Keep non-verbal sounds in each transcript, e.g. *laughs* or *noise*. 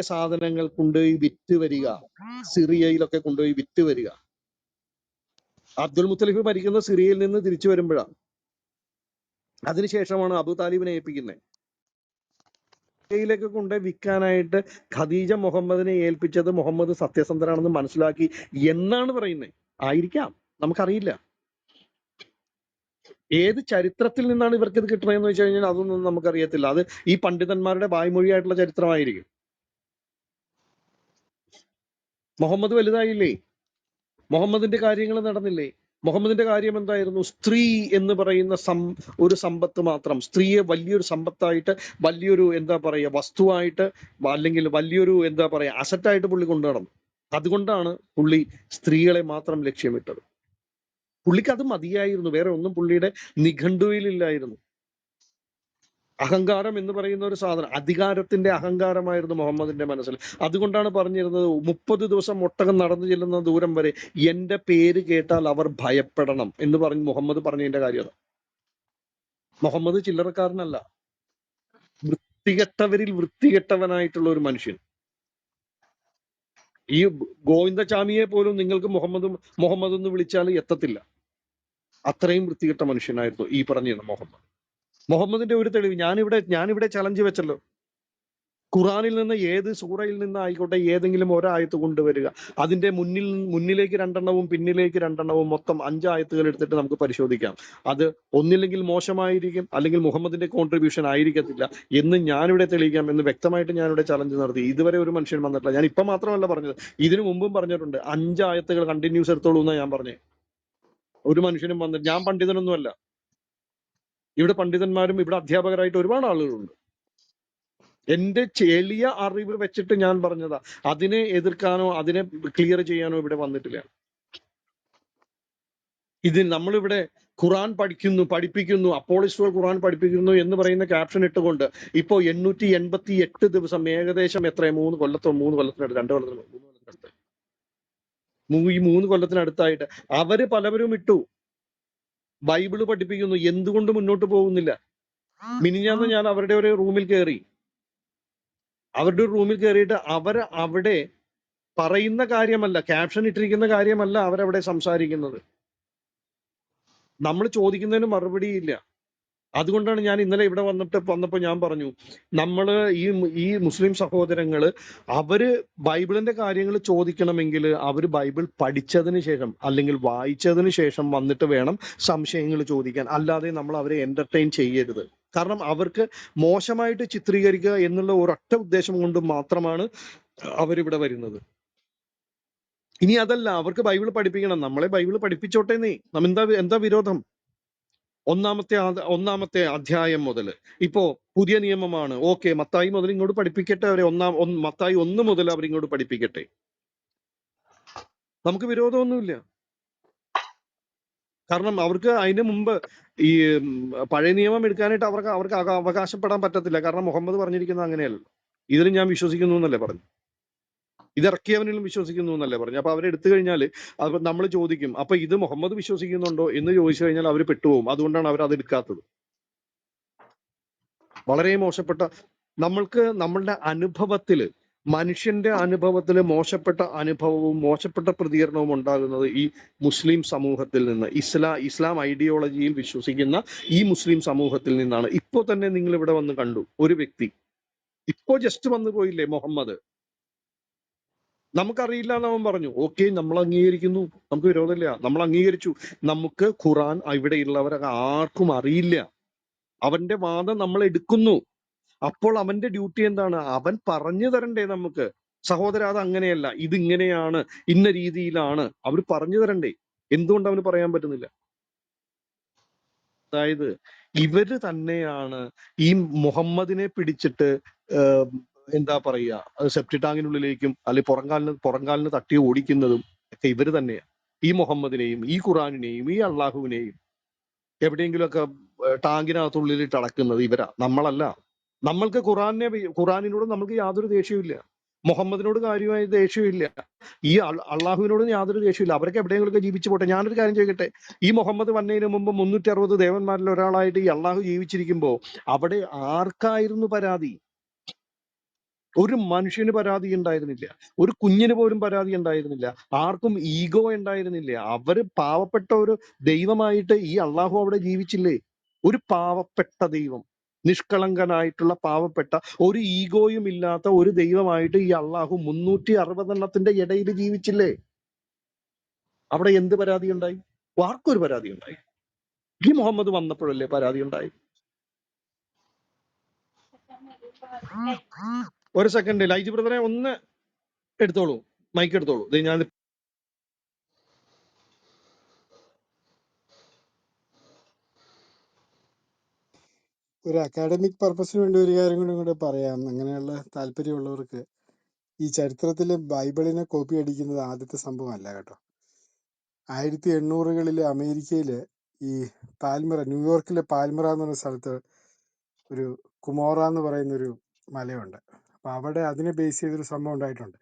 സാധനങ്ങൾ കൊണ്ടുപോയി വിറ്റ് വരിക? സിറിയയിലൊക്കെ കൊണ്ടുപോയി വിറ്റ് വരിക. അബ്ദുൽ മുത്തലിഫ് ഭരിക്കുന്ന സിറിയയിൽ നിന്ന് തിരിച്ചു വരുമ്പോഴാണ് അതിനുശേഷമാണ് അബു താലിബിനെ ഏൽപ്പിക്കുന്നത് സിറിയയിലേക്ക് കൊണ്ട് വിൽക്കാനായിട്ട് ഖദീജ മുഹമ്മദിനെ ഏൽപ്പിച്ചത് മുഹമ്മദ് സത്യസന്ധനാണെന്ന് മനസ്സിലാക്കി എന്നാണ് പറയുന്നത് ആയിരിക്കാം. നമുക്കറിയില്ല. ഏത് ചരിത്രത്തിൽ നിന്നാണ് ഇവർക്ക് ഇത് കിട്ടുന്നതെന്ന് വെച്ച് കഴിഞ്ഞാൽ അതൊന്നും നമുക്കറിയത്തില്ല. അത് ഈ പണ്ഡിതന്മാരുടെ വായ്മൊഴിയായിട്ടുള്ള ചരിത്രമായിരിക്കും. മുഹമ്മദ് വലുതായില്ലേ? മുഹമ്മദിന്റെ കാര്യങ്ങൾ നടന്നില്ലേ? മുഹമ്മദിന്റെ കാര്യം എന്തായിരുന്നു? സ്ത്രീ എന്ന് പറയുന്ന സം ഒരു സമ്പത്ത് മാത്രം. സ്ത്രീയെ വലിയൊരു സമ്പത്തായിട്ട് വലിയൊരു എന്താ പറയുക വസ്തുവായിട്ട് അല്ലെങ്കിൽ വലിയൊരു എന്താ പറയുക അസറ്റായിട്ട് പുള്ളി കൊണ്ടു നടന്നു. അതുകൊണ്ടാണ് പുള്ളി സ്ത്രീകളെ മാത്രം ലക്ഷ്യമിട്ടത്. പുള്ളിക്ക് അത് മതിയായിരുന്നു. വേറെ ഒന്നും പുള്ളിയുടെ നിഘണ്ടുവിലില്ലായിരുന്നു. അഹങ്കാരം എന്ന് പറയുന്ന ഒരു സാധനം. അധികാരത്തിന്റെ അഹങ്കാരമായിരുന്നു മുഹമ്മദിന്റെ മനസ്സിൽ. അതുകൊണ്ടാണ് പറഞ്ഞിരുന്നത് മുപ്പത് ദിവസം ഒട്ടകം നടന്നു ചെല്ലുന്ന ദൂരം വരെ എന്റെ പേര് കേട്ടാൽ അവർ ഭയപ്പെടണം എന്ന് പറഞ്ഞ് മുഹമ്മദ് പറഞ്ഞതിന്റെ കാര്യം മുഹമ്മദ് ചില്ലറക്കാരനല്ല. വൃത്തികെട്ടവരിൽ വൃത്തികെട്ടവനായിട്ടുള്ള ഒരു മനുഷ്യൻ. ഈ ഗോവിന്ദചാമിയെ പോലും നിങ്ങൾക്ക് മുഹമ്മദ് മുഹമ്മദ് എന്ന് വിളിച്ചാൽ എത്തത്തില്ല. അത്രയും വൃത്തികെട്ട മനുഷ്യനായിരുന്നു ഈ പറഞ്ഞിരുന്ന മുഹമ്മദ്. മുഹമ്മദിന്റെ ഒരു തെളിവ് ഞാനിവിടെ ഞാനിവിടെ ചലഞ്ച് വെച്ചല്ലോ. ഖുറാനിൽ നിന്ന് ഏത് സൂറയിൽ നിന്ന് ആയിക്കോട്ടെ ഏതെങ്കിലും ഒരായത്ത് കൊണ്ടുവരിക. അതിന്റെ മുന്നിൽ മുന്നിലേക്ക് രണ്ടെണ്ണവും പിന്നിലേക്ക് രണ്ടെണ്ണവും മൊത്തം അഞ്ചായത്തുകൾ എടുത്തിട്ട് നമുക്ക് പരിശോധിക്കാം. അത് ഒന്നില്ലെങ്കിൽ മോശമായിരിക്കും അല്ലെങ്കിൽ മുഹമ്മദിന്റെ കോൺട്രിബ്യൂഷൻ ആയിരിക്കത്തില്ല എന്ന് ഞാനിവിടെ തെളിയിക്കാം എന്ന് വ്യക്തമായിട്ട് ഞാനിവിടെ ചലഞ്ച് നടത്തി. ഇതുവരെ ഒരു മനുഷ്യൻ വന്നിട്ടില്ല. ഞാൻ ഇപ്പൊ മാത്രമല്ല പറഞ്ഞത്. ഇതിനു മുമ്പും പറഞ്ഞിട്ടുണ്ട്. അഞ്ചായത്തുകൾ കണ്ടിന്യൂസ് എടുത്തോളൂ എന്നാണ് ഞാൻ പറഞ്ഞത് ഒരു മനുഷ്യനും വന്നിട്ട് ഞാൻ പണ്ഡിതനൊന്നുമല്ല. ഇവിടെ പണ്ഡിതന്മാരും ഇവിടെ അധ്യാപകരായിട്ട് ഒരുപാട് ആളുകളുണ്ട്. എന്റെ ചെളിയ അറിവ് വെച്ചിട്ട് ഞാൻ പറഞ്ഞതാ. അതിനെ എതിർക്കാനോ അതിനെ ക്ലിയർ ചെയ്യാനോ ഇവിടെ വന്നിട്ടില്ല. ഇത് നമ്മളിവിടെ ഖുറാൻ പഠിക്കുന്നു പഠിപ്പിക്കുന്നു അപ്പോളിസ്റ്റുകൾ ഖുറാൻ പഠിപ്പിക്കുന്നു എന്ന് പറയുന്ന ക്യാപ്ഷൻ ഇട്ടുകൊണ്ട് ഇപ്പോ എണ്ണൂറ്റി എൺപത്തി എട്ട് ദിവസം ഏകദേശം എത്ര മൂന്ന് കൊല്ലത്തോ മൂന്ന് കൊല്ലത്തിനടുത്ത് രണ്ട് കൊല്ലത്തിന് മൂന്ന് കൊല്ലത്തിനടുത്ത്. ഈ മൂന്ന് കൊല്ലത്തിനടുത്തായിട്ട് അവർ പലവരും ഇട്ടു. ബൈബിൾ പഠിപ്പിക്കുന്നു. എന്തുകൊണ്ട് മുന്നോട്ട് പോകുന്നില്ല? മിനിഞ്ഞാന്ന് ഞാൻ അവരുടെ ഒരു റൂമിൽ കയറി അവരുടെ ഒരു റൂമിൽ കയറിയിട്ട് അവർ അവിടെ പറയുന്ന കാര്യമല്ല ക്യാപ്ഷൻ ഇട്ടിരിക്കുന്ന കാര്യമല്ല അവരവിടെ സംസാരിക്കുന്നത്. നമ്മൾ ചോദിക്കുന്നതിന് മറുപടിയില്ല. അതുകൊണ്ടാണ് ഞാൻ ഇന്നലെ ഇവിടെ വന്നിട്ട് വന്നപ്പോൾ ഞാൻ പറഞ്ഞു നമ്മൾ ഈ ഈ മുസ്ലിം സഹോദരങ്ങൾ അവർ ബൈബിളിന്റെ കാര്യങ്ങൾ ചോദിക്കണമെങ്കിൽ അവർ ബൈബിൾ പഠിച്ചതിന് ശേഷം അല്ലെങ്കിൽ വായിച്ചതിന് ശേഷം വന്നിട്ട് വേണം സംശയങ്ങൾ ചോദിക്കാൻ. അല്ലാതെ നമ്മൾ അവരെ എന്റർടൈൻ ചെയ്യരുത്. കാരണം അവർക്ക് മോശമായിട്ട് ചിത്രീകരിക്കുക എന്നുള്ള ഒരൊറ്റ ഉദ്ദേശം കൊണ്ട് മാത്രമാണ് അവരിവിടെ വരുന്നത്. ഇനി അതല്ല അവർക്ക് ബൈബിൾ പഠിപ്പിക്കണം. നമ്മളെ ബൈബിൾ പഠിപ്പിച്ചോട്ടെ നീ. എന്താ എന്താ വിരോധം? ഒന്നാമത്തെ ഒന്നാമത്തെ അധ്യായം മുതൽ. ഇപ്പോ പുതിയ നിയമമാണ്. ഓക്കെ മത്തായി മുതൽ ഇങ്ങോട്ട് പഠിപ്പിക്കട്ടെ അവരെ. ഒന്നാം മത്തായി ഒന്ന് മുതൽ അവർ ഇങ്ങോട്ട് പഠിപ്പിക്കട്ടെ. നമുക്ക് വിരോധമൊന്നുമില്ല. കാരണം അവർക്ക് അതിന് മുമ്പ് ഈ പഴയ നിയമം എടുക്കാനായിട്ട് അവർക്ക് അവർക്ക് അവ- അവകാശപ്പെടാൻ പറ്റത്തില്ല. കാരണം മുഹമ്മദ് പറഞ്ഞിരിക്കുന്നത് അങ്ങനെയല്ല. ഇതിൽ ഞാൻ വിശ്വസിക്കുന്നു എന്നല്ലേ പറഞ്ഞു ഇതിറക്കിയവനിലും വിശ്വസിക്കുന്നു എന്നല്ലേ പറഞ്ഞു അപ്പൊ അവരെടുത്തു കഴിഞ്ഞാൽ അപ്പൊ നമ്മൾ ചോദിക്കും അപ്പൊ ഇത് മുഹമ്മദ് വിശ്വസിക്കുന്നുണ്ടോ? എന്ന് ചോദിച്ചു കഴിഞ്ഞാൽ അവർ പെട്ടുപോകും. അതുകൊണ്ടാണ് അവർ അത് എടുക്കാത്തത്. വളരെ മോശപ്പെട്ട നമ്മൾക്ക് നമ്മളുടെ അനുഭവത്തിൽ മനുഷ്യന്റെ അനുഭവത്തിൽ മോശപ്പെട്ട അനുഭവവും മോശപ്പെട്ട പ്രതികരണവും ഉണ്ടാകുന്നത് ഈ മുസ്ലിം സമൂഹത്തിൽ നിന്ന് ഇസ്ലാ ഇസ്ലാം ഐഡിയോളജിയിൽ വിശ്വസിക്കുന്ന ഈ മുസ്ലിം സമൂഹത്തിൽ നിന്നാണ്. ഇപ്പോ തന്നെ നിങ്ങൾ ഇവിടെ വന്ന് കണ്ടു ഒരു വ്യക്തി. ഇപ്പോ ജസ്റ്റ് വന്നു പോയില്ലേ മുഹമ്മദ്? നമുക്കറിയില്ല എന്ന് അവൻ പറഞ്ഞു ഓക്കെ നമ്മൾ അംഗീകരിക്കുന്നു നമുക്ക് വിരോധമില്ല. നമ്മൾ അംഗീകരിച്ചു നമുക്ക് ഖുറാൻ ഇവിടെയുള്ളവരൊക്കെ ആർക്കും അറിയില്ല. അവന്റെ വാദം നമ്മൾ എടുക്കുന്നു അപ്പോൾ അവന്റെ ഡ്യൂട്ടി എന്താണ്? അവൻ പറഞ്ഞു തരണ്ടേ നമുക്ക്. സഹോദര അത് അങ്ങനെയല്ല. ഇതിങ്ങനെയാണ്. ഇന്ന രീതിയിലാണ്. അവർ പറഞ്ഞു തരണ്ടേ. എന്തുകൊണ്ട് അവന് പറയാൻ പറ്റുന്നില്ല? അതായത് ഇവർ തന്നെയാണ് ഈ മുഹമ്മദിനെ പിടിച്ചിട്ട് എന്താ പറയുക സെപ്റ്റി ടാങ്കിനുള്ളിലേക്കും അല്ലെങ്കിൽ പുറങ്കാലിന് പുറങ്കാലിന് തട്ടി ഓടിക്കുന്നതും ഒക്കെ ഇവർ തന്നെയാണ് ഈ മുഹമ്മദിനെയും ഈ ഖുറാനിനെയും ഈ അള്ളാഹുവിനെയും എവിടെയെങ്കിലുമൊക്കെ ടാങ്കിനകത്തുള്ളിലിട്ട് അടക്കുന്നത് ഇവരാ. നമ്മളല്ല. നമ്മൾക്ക് ഖുറാനെ ഖുറാനിനോട് നമ്മൾക്ക് യാതൊരു ദേഷ്യമില്ല മുഹമ്മദിനോട് കാര്യമായ ദേഷ്യമില്ല ഈ അള്ളാഹുവിനോടും യാതൊരു ദേഷ്യമില്ല അവരൊക്കെ എവിടെയെങ്കിലുമൊക്കെ ജീവിച്ചു പോട്ടെ. ഞാനൊരു കാര്യം ചോദിക്കട്ടെ. ഈ മുഹമ്മദ് വന്നതിന് മുമ്പ് മുന്നൂറ്റി അറുപത് ദേവന്മാരിൽ ഒരാളായിട്ട് ഈ അള്ളാഹു ജീവിച്ചിരിക്കുമ്പോൾ അവിടെ ആർക്കായിരുന്നു പരാതി? ഒരു മനുഷ്യന് പരാതി ഉണ്ടായിരുന്നില്ല. ഒരു കുഞ്ഞിന് പോലും പരാതി ഉണ്ടായിരുന്നില്ല. ആർക്കും ഈഗോ ഉണ്ടായിരുന്നില്ല. അവർ പാവപ്പെട്ട ഒരു ദൈവമായിട്ട് ഈ അള്ളാഹു അവിടെ ജീവിച്ചില്ലേ? ഒരു പാവപ്പെട്ട ദൈവം നിഷ്കളങ്കനായിട്ടുള്ള പാവപ്പെട്ട ഒരു ഈഗോയും ഇല്ലാത്ത ഒരു ദൈവമായിട്ട് ഈ അള്ളാഹു മുന്നൂറ്റി അറുപതെണ്ണത്തിന്റെ ഇടയിൽ ജീവിച്ചില്ലേ? അവിടെ എന്ത് പരാതി ഉണ്ടായി? ആർക്കൊരു പരാതി ഉണ്ടായി. ഈ മുഹമ്മദ് വന്നപ്പോഴല്ലേ പരാതി ഉണ്ടായി? ഒരു സെക്കൻഡ് ലൈജി ബ്രദറെ ഒന്ന് എടുത്തോളൂ. മൈക്ക് എടുത്തോളൂ. ഞാൻ ഒരു അക്കാഡമിക് പർപ്പസിന് വേണ്ടി ഒരു കാര്യം കൂടി കൂടെ പറയാം. അങ്ങനെയുള്ള താല്പര്യമുള്ളവർക്ക് ഈ ചരിത്രത്തിലെ ബൈബിളിനെ കോപ്പി അടിക്കുന്നത് ആദ്യത്തെ സംഭവമല്ല കേട്ടോ. ആയിരത്തി എണ്ണൂറുകളിൽ അമേരിക്കയിൽ ഈ പാൽമറ ന്യൂയോർക്കിലെ പാൽമറ എന്ന് പറയുന്ന സ്ഥലത്ത് ഒരു കുമോറ എന്ന് പറയുന്നൊരു മലയുണ്ട്. അപ്പൊ അവിടെ അതിനെ ബേസ് ചെയ്തൊരു സംഭവം ഉണ്ടായിട്ടുണ്ട്.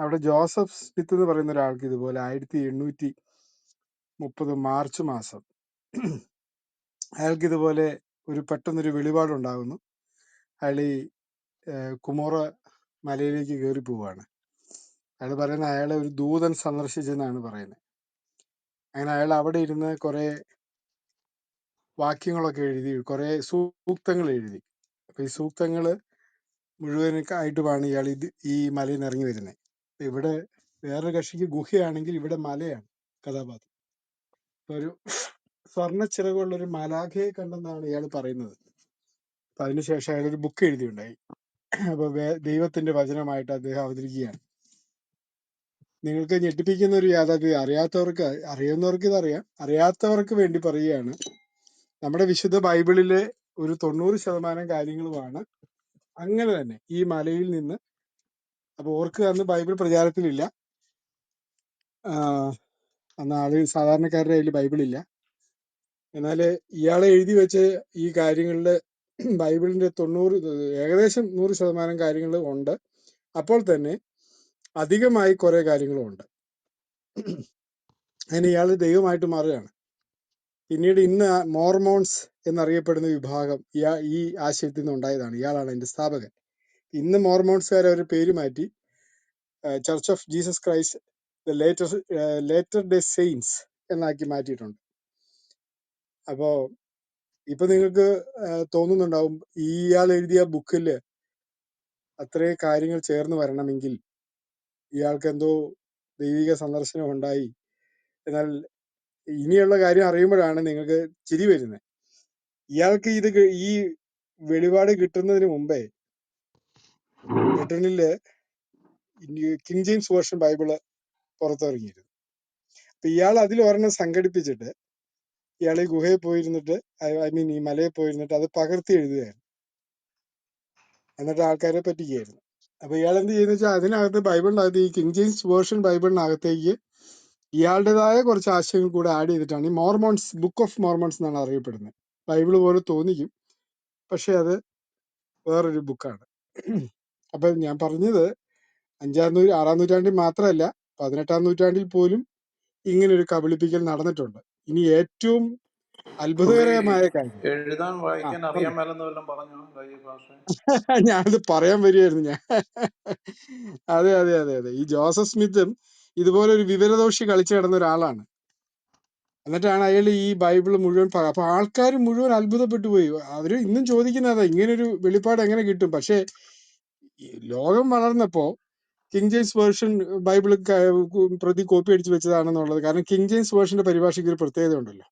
അവിടെ ജോസഫ് സ്മിത്ത് എന്ന് പറയുന്ന ഒരാൾക്ക് ഇതുപോലെ ആയിരത്തി എണ്ണൂറ്റി മുപ്പത് മാർച്ച് മാസം അയാൾക്ക് ഇതുപോലെ ഒരു പെട്ടെന്നൊരു വെളിപാടുണ്ടാകുന്നു. അയാൾ ഈ കുമോറ മലയിലേക്ക് കയറി പോവുകയാണ് അയാൾ പറയുന്നത് അയാളെ ഒരു ദൂതൻ സന്ദർശിച്ചെന്നാണ് പറയുന്നത് അങ്ങനെ അയാൾ അവിടെ ഇരുന്ന് കുറേ വാക്യങ്ങളൊക്കെ എഴുതി കുറേ സൂക്തങ്ങൾ എഴുതി. അപ്പൊ ഈ സൂക്തങ്ങൾ ആയിട്ടുമാണ് ഇയാൾ ഇത് ഈ മലയിൽ നിന്ന് ഇറങ്ങി വരുന്നത് ഇവിടെ വേറൊരു കക്ഷിക്ക് ഗുഹയാണെങ്കിൽ ഇവിടെ മലയാണ് കഥാപാത്രം. ഒരു സ്വർണ ചിറകുള്ള ഒരു മലാഖയെ കണ്ടെന്നാണ് ഇയാൾ പറയുന്നത്. അപ്പൊ അതിനുശേഷം അയാൾ ഒരു ബുക്ക് എഴുതിയുണ്ടായി അപ്പൊ ദൈവത്തിന്റെ വചനമായിട്ട് അദ്ദേഹം അവതരിക്കുകയാണ്. നിങ്ങൾക്ക് ഞെട്ടിപ്പിക്കുന്ന ഒരു യാഥാർത്ഥ്യം അറിയാത്തവർക്ക് അറിയുന്നവർക്ക് ഇതറിയാം അറിയാത്തവർക്ക് വേണ്ടി പറയുകയാണ്. നമ്മുടെ വിശുദ്ധ ബൈബിളിലെ ഒരു തൊണ്ണൂറ് ശതമാനം കാര്യങ്ങളുമാണ് അങ്ങനെ തന്നെ ഈ മലയിൽ നിന്ന്. അപ്പൊ ഓർക്ക് അന്ന് ബൈബിൾ പ്രചാരത്തിലില്ല. അന്ന് ആൾ സാധാരണക്കാരുടെ കയ്യിൽ ബൈബിൾ ഇല്ല എന്നാൽ ഇയാളെ എഴുതി വെച്ച ഈ കാര്യങ്ങളിൽ ബൈബിളിന്റെ തൊണ്ണൂറ് ഏകദേശം നൂറ് ശതമാനം കാര്യങ്ങൾ ഉണ്ട്. അപ്പോൾ തന്നെ അധികമായി കുറെ കാര്യങ്ങളും ഉണ്ട്. അതിന് ഇയാൾ ദൈവമായിട്ട് മാറുകയാണ്. പിന്നീട് ഇന്ന് മോർമോൺസ് എന്നറിയപ്പെടുന്ന വിഭാഗം ഇയാ ഈ ആശയത്തിൽ നിന്ന് ഉണ്ടായതാണ്. ഇയാളാണ് അതിന്റെ സ്ഥാപകൻ. ഇന്ന് മോർമോൺസുകാർ അവർ പേര് മാറ്റി church of Jesus Christ the latter latter day saints എന്നാക്കി മാറ്റിയിട്ടുണ്ട്. അപ്പോൾ ഇപ്പൊ നിങ്ങൾക്ക് തോന്നുന്നുണ്ടാവും ഇയാൾ എഴുതിയ ബുക്കിൽ അത്രയും കാര്യങ്ങൾ ചേർന്ന് വരണമെങ്കിൽ ഇയാൾക്ക് എന്തോ ദൈവിക സന്ദർശനം ഉണ്ടായി എന്നാൽ ഇനിയുള്ള കാര്യം അറിയുമ്പോഴാണ് നിങ്ങൾക്ക് ചിരി വരുന്നത് ഇയാൾക്ക് ഇത് ഈ വെളിപാട് കിട്ടുന്നതിന് മുമ്പേ ബ്രിട്ടനിൽ കിങ് ജെയിംസ് വേർഷൻ ബൈബിൾ പുറത്തിറങ്ങിയിരുന്നു. അപ്പൊ ഇയാൾ അതിൽ ഒരെണ്ണം സംഘടിപ്പിച്ചിട്ട് ഇയാൾ ഈ ഗുഹയിൽ പോയിരുന്നിട്ട് ഐ മീൻ ഈ മലയിൽ പോയിരുന്നിട്ട് അത് പകർത്തി എഴുതുകയായിരുന്നു. എന്നിട്ട് ആൾക്കാരെ പറ്റിക്കുകയായിരുന്നു. അപ്പൊ ഇയാൾ എന്ത് ചെയ്യുന്ന വെച്ചാൽ അതിനകത്ത് ബൈബിളിനകത്ത് ഈ കിങ് ജെയിംസ് വേർഷൻ ബൈബിളിനകത്തേക്ക് ഇയാളുടേതായ കുറച്ച് ആശയങ്ങൾ കൂടെ ആഡ് ചെയ്തിട്ടാണ് ഈ മോർമോൺസ് ബുക്ക് ഓഫ് മോർമോൺസ് എന്നാണ് അറിയപ്പെടുന്നത്. ബൈബിൾ പോലെ തോന്നിക്കും. പക്ഷെ അത് വേറൊരു ബുക്കാണ് അപ്പൊ ഞാൻ പറഞ്ഞത് അഞ്ചാം നൂറ്റി ആറാം നൂറ്റാണ്ടിൽ മാത്രമല്ല പതിനെട്ടാം നൂറ്റാണ്ടിൽ പോലും ഇങ്ങനെ ഒരു കബളിപ്പിക്കൽ നടന്നിട്ടുണ്ട്. ഇനി ഏറ്റവും അത്ഭുതകരമായ കാര്യം. എഴുതാൻ വായിക്കാൻ അറിയാൻ മേലെന്ന് പറഞ്ഞോ ഞാനത് പറയാൻ വരികയായിരുന്നു ഞാൻ. അതെ അതെ അതെ അതെ. ഈ ജോസഫ് സ്മിത്തും ഇതുപോലെ ഒരു വിവരദോഷി കളിച്ചു കിടന്ന ഒരാളാണ്. എന്നിട്ടാണ് അയാൾ ഈ ബൈബിൾ മുഴുവൻ അപ്പൊ ആൾക്കാർ മുഴുവൻ അത്ഭുതപ്പെട്ടു പോയി. അവർ ഇന്നും ചോദിക്കുന്നതാ ഇങ്ങനൊരു വെളിപ്പാട് എങ്ങനെ കിട്ടും? പക്ഷേ ലോകം വളർന്നപ്പോ കിങ് ജെയിംസ് വേർഷൻ ബൈബിൾ പ്രതി കോപ്പി അടിച്ചു വെച്ചതാണെന്നുള്ളത്. കാരണം കിങ് ജെയിംസ് വേർഷന്റെ പരിഭാഷയ്ക്ക് ഒരു പ്രത്യേകത ഉണ്ടല്ലോ.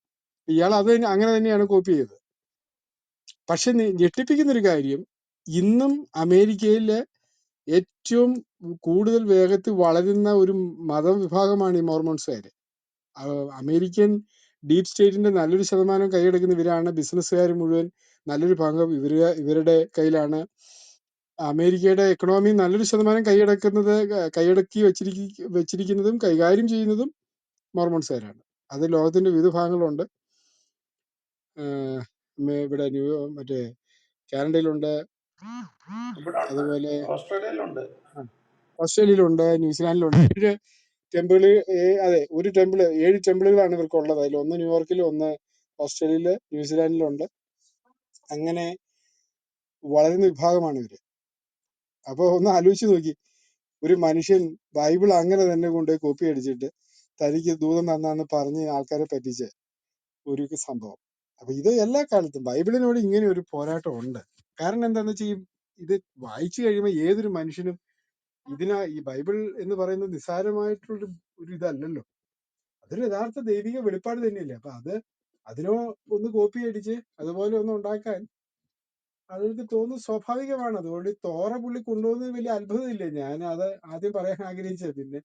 ഇയാൾ അത് അങ്ങനെ തന്നെയാണ് കോപ്പി ചെയ്തത്. പക്ഷെ ഞെട്ടിപ്പിക്കുന്ന ഒരു കാര്യം ഇന്നും അമേരിക്കയിലെ ഏറ്റവും കൂടുതൽ വേഗത്തിൽ വളരുന്ന ഒരു മതവിഭാഗമാണ് ഈ മോർമോൺസുകാർ അമേരിക്കൻ ഡീപ് സ്റ്റേറ്റിന്റെ നല്ലൊരു ശതമാനം കൈയടക്കുന്ന ഇവരാണ്. ബിസിനസ്സുകാർ മുഴുവൻ നല്ലൊരു ഭാഗം ഇവർ ഇവരുടെ കയ്യിലാണ്. അമേരിക്കയുടെ എക്കണോമി നല്ലൊരു ശതമാനം കൈയടക്കുന്നത് കൈയടക്കി വെച്ചിരിക്ക വെച്ചിരിക്കുന്നതും കൈകാര്യം ചെയ്യുന്നതും മോർമോൺസുകാരാണ്. അത് ലോകത്തിന്റെ വിവിധ ഭാഗങ്ങളുണ്ട്. ഇവിടെ ന്യൂ മറ്റേ കാനഡയിലുണ്ട്. അതുപോലെ ഓസ്ട്രേലിയയിലുണ്ട്. ഓസ്ട്രേലിയയിലുണ്ട് ന്യൂസിലാൻഡിലുണ്ട്. ഏഴ് ടെമ്പിൾ അതെ ഒരു ടെമ്പിൾ ഏഴ് ടെമ്പിളുകളാണ് ഇവർക്ക് ഉള്ളത്. അതിൽ ഒന്ന് ന്യൂയോർക്കിൽ ഒന്ന് ഓസ്ട്രേലിയയിൽ ന്യൂസിലാൻഡിലുണ്ട്. അങ്ങനെ വളരുന്ന വിഭാഗമാണ് ഇവർ. അപ്പൊ ഒന്ന് ആലോചിച്ച് നോക്കി. ഒരു മനുഷ്യൻ ബൈബിൾ അങ്ങനെ തന്നെ കൊണ്ട് കോപ്പി അടിച്ചിട്ട് തനിക്ക് ദൂതം തന്നാന്ന് പറഞ്ഞ് ആൾക്കാരെ പറ്റിച്ച ഒരു സംഭവം. അപ്പൊ ഇത് എല്ലാ കാലത്തും ബൈബിളിനോട് ഇങ്ങനെ ഒരു പോരാട്ടം ഉണ്ട് കാരണം എന്താന്ന് വെച്ചാൽ ഇത് വായിച്ചു കഴിയുമ്പോൾ ഏതൊരു മനുഷ്യനും ഇതിനാ ഈ ബൈബിൾ എന്ന് പറയുന്നത് നിസ്സാരമായിട്ടുള്ള ഒരു ഇതല്ലല്ലോ. അതൊരു യഥാർത്ഥ ദൈവിക വെളിപ്പാട് തന്നെയല്ലേ. അപ്പൊ അത് അതിനോ ഒന്ന് കോപ്പി അടിച്ച് അതുപോലെ ഒന്ന് ഉണ്ടാക്കാൻ അതെനിക്ക് തോന്നുന്നു സ്വാഭാവികമാണ്. അതുകൊണ്ട് തോറ പുള്ളി കൊണ്ടുപോകുന്നത് വലിയ അത്ഭുതമില്ല. ഞാൻ അത് ആദ്യം പറയാൻ ആഗ്രഹിച്ചത്. പിന്നെ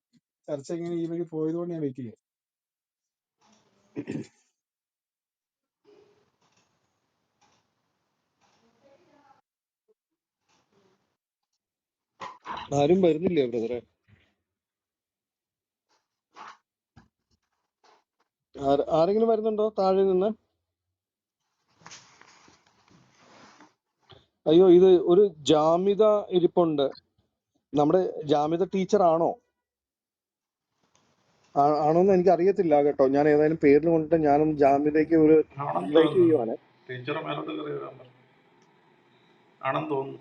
ചർച്ച ഇങ്ങനെ ഈ വഴി പോയതുകൊണ്ട് ഞാൻ വെയിറ്റ് ചെയ്യാം. ആരും വരുന്നില്ലേ ബ്രദറെ? ആരെങ്കിലും വരുന്നുണ്ടോ താഴെ നിന്ന്? അയ്യോ ഇത് ഒരു ജാമിത ഇരിപ്പുണ്ട്. നമ്മുടെ ജാമിത ടീച്ചർ ആണോ? ആണോ ആണോന്ന് എനിക്ക് അറിയത്തില്ല കേട്ടോ. ഞാൻ ഏതായാലും പേരിൽ കൊണ്ടിട്ട് ഞാനും ജാമ്യതയ്ക്ക് ഒരു ചെയ്യുവാണ്. ടീച്ചർ മേലോട്ട് കയറി ആണെന്ന് തോന്നുന്നു.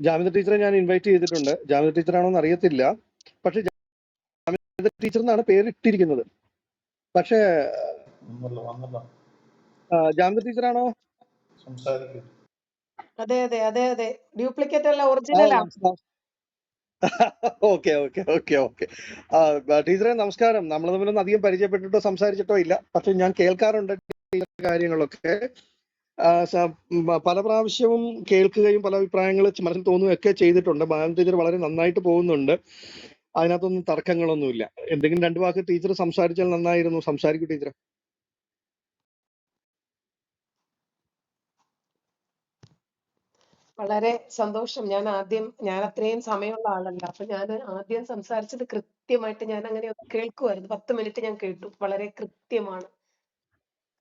ജാമിത ടീച്ചറെ ഞാൻ ഇൻവൈറ്റ് ചെയ്തിട്ടുണ്ട്. ജാമിത ടീച്ചർ ആണോന്ന് അറിയത്തില്ല. പക്ഷെ ജാമിത ടീച്ചർ എന്നാണ് പേരിട്ടിരിക്കുന്നത്. പക്ഷേ ജാമ്യത ടീച്ചറാണോ? അതെ അതെ അതെ അതെ. ഡ്യൂപ്ലിക്കേറ്റ് അല്ല original *laughs* okay okay okay okay. ടീച്ചറെ നമസ്കാരം. നമ്മൾ തമ്മിലൊന്നും അധികം പരിചയപ്പെട്ടിട്ടോ സംസാരിച്ചിട്ടോ ഇല്ല. പക്ഷെ ഞാൻ കേൾക്കാറുണ്ട് കാര്യങ്ങളൊക്കെ. പല പ്രാവശ്യവും കേൾക്കുകയും പല അഭിപ്രായങ്ങൾ മനസ്സിൽ തോന്നുകയൊക്കെ ചെയ്തിട്ടുണ്ട്. ബാലൻ ടീച്ചർ വളരെ നന്നായിട്ട് പോകുന്നുണ്ട്. അതിനകത്തൊന്നും തർക്കങ്ങളൊന്നുമില്ല. എന്തെങ്കിലും രണ്ടു വാക്ക് ടീച്ചർ സംസാരിച്ചാൽ നന്നായിരുന്നു. സംസാരിക്കൂ ടീച്ചർ വളരെ സന്തോഷം. ഞാൻ ആദ്യം ഞാൻ അത്രയും സമയമുള്ള ആളല്ല. അപ്പൊ ഞാൻ ആദ്യം സംസാരിച്ചത് കൃത്യമായിട്ട് ഞാൻ അങ്ങനെ കേൾക്കുമായിരുന്നു പത്ത് മിനിറ്റ് ഞാൻ കേട്ടു. വളരെ കൃത്യമാണ്.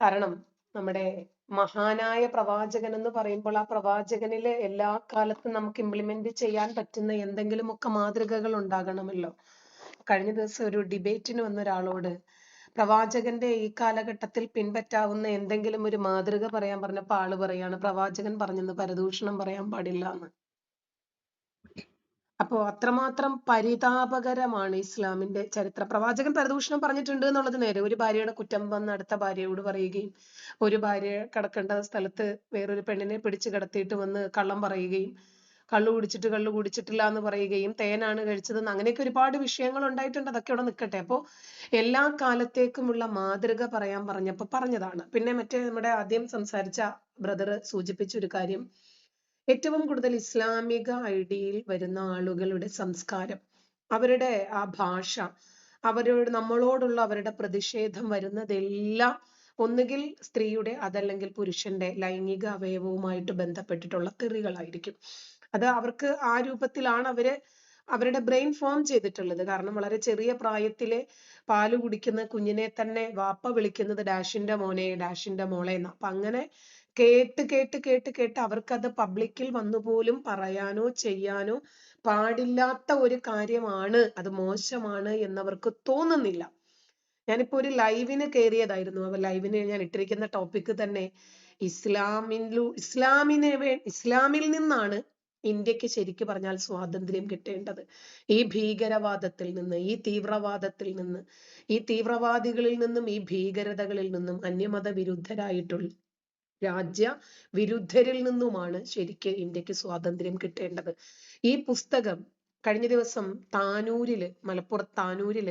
കാരണം നമ്മുടെ മഹാനായ പ്രവാചകൻ എന്ന് പറയുമ്പോൾ ആ പ്രവാചകനിൽ എല്ലാ കാലത്തും നമുക്ക് ഇംപ്ലിമെന്റ് ചെയ്യാൻ പറ്റുന്ന എന്തെങ്കിലുമൊക്കെ മാതൃകകൾ ഉണ്ടാകണമല്ലോ. കഴിഞ്ഞ ദിവസം ഒരു ഡിബേറ്റിന് വന്ന ഒരാളോട് പ്രവാചകന്റെ ഈ കാലഘട്ടത്തിൽ പിൻപറ്റാവുന്ന എന്തെങ്കിലും ഒരു മാതൃക പറയാൻ പറഞ്ഞപ്പോൾ ആൾ പറയാണ് പ്രവാചകൻ പറഞ്ഞെന്ന് പരദൂഷണം പറയാൻ പാടില്ല എന്ന്. അപ്പോ അത്രമാത്രം പരിതാപകരമാണ് ഇസ്ലാമിന്റെ ചരിത്ര. പ്രവാചകൻ പരദൂഷണം പറഞ്ഞിട്ടുണ്ട് എന്നുള്ളത് നേരെ. ഒരു ഭാര്യയുടെ കുറ്റം വന്ന് അടുത്ത ഭാര്യയോട് പറയുകയും ഒരു ഭാര്യ കിടക്കേണ്ട സ്ഥലത്ത് വേറൊരു പെണ്ണിനെ പിടിച്ചു കിടത്തിയിട്ട് വന്ന് കള്ളം പറയുകയും കള്ളു കുടിച്ചിട്ട് കള്ളു കുടിച്ചിട്ടില്ല എന്ന് പറയുകയും തേനാണ് കഴിച്ചതെന്ന് അങ്ങനെയൊക്കെ ഒരുപാട് വിഷയങ്ങൾ ഉണ്ടായിട്ടുണ്ട്. അതൊക്കെ അവിടെ നിൽക്കട്ടെ. അപ്പോ എല്ലാ കാലത്തേക്കുമുള്ള മാതൃക പറയാൻ പറഞ്ഞപ്പോൾ പറഞ്ഞതാണ്. പിന്നെ മറ്റേ നമ്മുടെ ആദ്യം സംസാരിച്ച ബ്രദർ സൂചിപ്പിച്ച ഒരു കാര്യം ഏറ്റവും കൂടുതൽ ഇസ്ലാമിക ഐഡിയയിൽ വരുന്ന ആളുകളുടെ സംസ്കാരം അവരുടെ ആ ഭാഷ അവരോട് നമ്മളോടുള്ള അവരുടെ പ്രതിഷേധം വരുന്നതെല്ലാം ഒന്നുകിൽ സ്ത്രീയുടെ അതല്ലെങ്കിൽ പുരുഷന്റെ ലൈംഗിക അവയവവുമായിട്ട് ബന്ധപ്പെട്ടിട്ടുള്ള തെറികളായിരിക്കും. അത് അവർക്ക് ആ രൂപത്തിലാണ് അവർ അവരുടെ ബ്രെയിൻ ഫോം ചെയ്തിട്ടുള്ളത്. കാരണം വളരെ ചെറിയ പ്രായത്തിലെ പാൽ കുടിക്കുന്ന കുഞ്ഞിനെ തന്നെ വാപ്പ വിളിക്കുന്നത് ഡാഷിന്റെ മോനെ ഡാഷിന്റെ മോളെ എന്ന്. അപ്പൊ അങ്ങനെ കേട്ട് കേട്ട് കേട്ട് കേട്ട് അവർക്കത് പബ്ലിക്കിൽ വന്നു പോലും പറയാനോ ചെയ്യാനോ പാടില്ലാത്ത ഒരു കാര്യമാണ്. അത് മോശമാണ് എന്നവർക്ക് തോന്നുന്നില്ല. ഞാനിപ്പോ ഒരു ലൈവിന് കയറിയതായിരുന്നു അപ്പൊ ലൈവിന് ഞാൻ ഇട്ടിരിക്കുന്ന ടോപ്പിക്ക് തന്നെ ഇസ്ലാമിലു ഇസ്ലാമിനെ വേ ഇസ്ലാമിൽ നിന്നാണ് ഇന്ത്യയ്ക്ക് ശരിക്ക് പറഞ്ഞാൽ സ്വാതന്ത്ര്യം കിട്ടേണ്ടത്. ഈ ഭീകരവാദത്തിൽ നിന്ന് ഈ തീവ്രവാദത്തിൽ നിന്ന് ഈ തീവ്രവാദികളിൽ നിന്നും ഈ ഭീകരതകളിൽ നിന്നും അന്യമത വിരുദ്ധരായിട്ടുള്ള രാജ്യ വിരുദ്ധരിൽ നിന്നുമാണ് ശരിക്ക് ഇന്ത്യയ്ക്ക് സ്വാതന്ത്ര്യം കിട്ടേണ്ടത്. ഈ പുസ്തകം കഴിഞ്ഞ ദിവസം താനൂരിൽ മലപ്പുറത്ത് താനൂരിൽ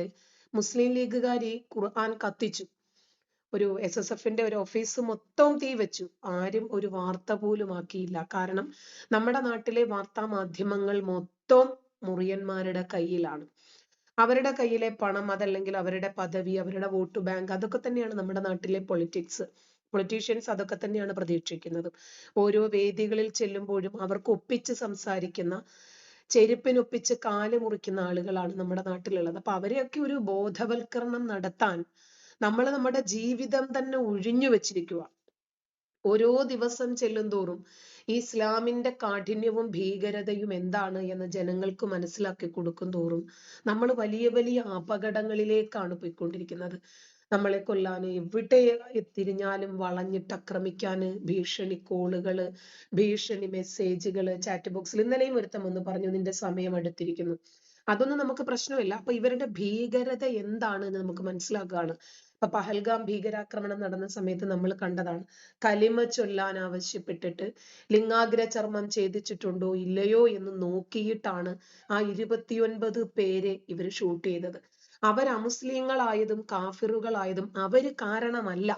മുസ്ലിം ലീഗുകാരി ഖുർആൻ കത്തിച്ചു. ഒരു എസ് എസ് എഫിന്റെ ഒരു ഓഫീസ് മൊത്തം തീ വെച്ചു. ആരും ഒരു വാർത്ത പോലും ആക്കിയില്ല. കാരണം നമ്മുടെ നാട്ടിലെ വാർത്താ മാധ്യമങ്ങൾ മൊത്തം മുറിയന്മാരുടെ കയ്യിലാണ്. അവരുടെ കയ്യിലെ പണം അതല്ലെങ്കിൽ അവരുടെ പദവി അവരുടെ വോട്ട് ബാങ്ക് അതൊക്കെ തന്നെയാണ് നമ്മുടെ നാട്ടിലെ പൊളിറ്റിക്സ്. പൊളിറ്റീഷ്യൻസ് അതൊക്കെ തന്നെയാണ് പ്രതീക്ഷിക്കുന്നത്. ഓരോ വേദികളിൽ ചെല്ലുമ്പോഴും അവർക്ക് ഒപ്പിച്ച് സംസാരിക്കുന്ന ചെരുപ്പിനൊപ്പിച്ച് കാൽ മുറിക്കുന്ന ആളുകളാണ് നമ്മുടെ നാട്ടിലുള്ളത്. അപ്പൊ അവരെയൊക്കെ ഒരു ബോധവൽക്കരണം നടത്താൻ നമ്മൾ നമ്മുടെ ജീവിതം തന്നെ ഒഴിഞ്ഞു വെച്ചിരിക്കുക ഓരോ ദിവസം ചെല്ലുന്തോറും ഈ ഇസ്ലാമിന്റെ കാഠിന്യവും ഭീകരതയും എന്താണ് എന്ന് ജനങ്ങൾക്ക് മനസ്സിലാക്കി കൊടുക്കും തോറും നമ്മൾ വലിയ വലിയ അപകടങ്ങളിലേക്കാണ് പോയിക്കൊണ്ടിരിക്കുന്നത്. നമ്മളെ കൊല്ലാന്. എവിടെ തിരിഞ്ഞാലും വളഞ്ഞിട്ട് ആക്രമിക്കാന് ഭീഷണി കോളുകൾ ഭീഷണി മെസ്സേജുകൾ ചാറ്റ് ബോക്സിൽ ഇന്നലെയും ഒരുത്തൻ വന്ന് പറഞ്ഞു നിന്റെ സമയം എടുത്തിരിക്കുന്നു. അതൊന്നും നമുക്ക് പ്രശ്നമില്ല. അപ്പൊ ഇവരുടെ ഭീകരത എന്താണ് നമുക്ക് മനസ്സിലാക്കുകയാണ് ഇപ്പൊ പഹൽഗാം ഭീകരാക്രമണം നടന്ന സമയത്ത് നമ്മൾ കണ്ടതാണ്. കലിമ ചൊല്ലാൻ ആവശ്യപ്പെട്ടിട്ട് ലിംഗാഗ്ര ചർമ്മം ഛേദിച്ചിട്ടുണ്ടോ ഇല്ലയോ എന്ന് നോക്കിയിട്ടാണ് ആ ഇരുപത്തിയൊൻപത് പേരെ ഇവർ ഷൂട്ട് ചെയ്തത്. അവർ അമുസ്ലിങ്ങളായതും കാഫിറുകളായതും അവർ കാരണമല്ല.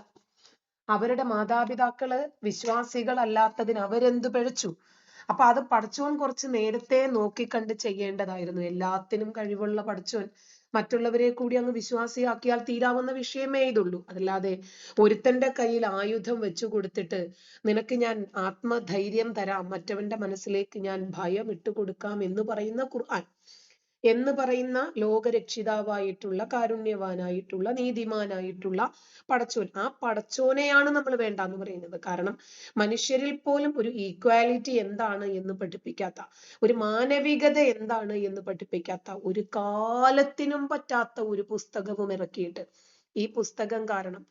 അവരുടെ മാതാപിതാക്കൾ വിശ്വാസികളല്ലാത്തതിന് അവരെന്ത് പിഴച്ചു? അപ്പൊ അത് പഠിച്ചവൻ കുറച്ച് നേരത്തെ നോക്കിക്കണ്ട് ചെയ്യേണ്ടതായിരുന്നു. എല്ലാത്തിനും കഴിവുള്ള പഠിച്ചവൻ. മറ്റുള്ളവരെ കൂടി അങ്ങ് വിശ്വാസിയാക്കിയാൽ തീരാവുന്ന വിഷയമേ ഇതുള്ളൂ. അതല്ലാതെ ഒരുത്തന്റെ കയ്യിൽ ആയുധം വെച്ചു കൊടുത്തിട്ട് നിനക്ക് ഞാൻ ആത്മധൈര്യം തരാം. മറ്റവന്റെ മനസ്സിലേക്ക് ഞാൻ ഭയം ഇട്ടു കൊടുക്കാം എന്ന് പറയുന്ന ഖുർആൻ. എന്ന് പറയുന്ന ലോകരക്ഷിതാവായിട്ടുള്ള കാരുണ്യവാനായിട്ടുള്ള നീതിമാനായിട്ടുള്ള പടച്ചോൻ. ആ പടച്ചോനെയാണ് നമ്മൾ വേണ്ട എന്ന് പറയുന്നത്. കാരണം മനുഷ്യരിൽ പോലും ഒരു ഈക്വാലിറ്റി എന്താണ് എന്ന് പഠിപ്പിക്കാത്ത ഒരു മാനവികത എന്താണ് എന്ന് പഠിപ്പിക്കാത്ത ഒരു കാലത്തിനും പറ്റാത്ത ഒരു പുസ്തകവും ഇറക്കിയിട്ട് ഈ പുസ്തകം കാരണം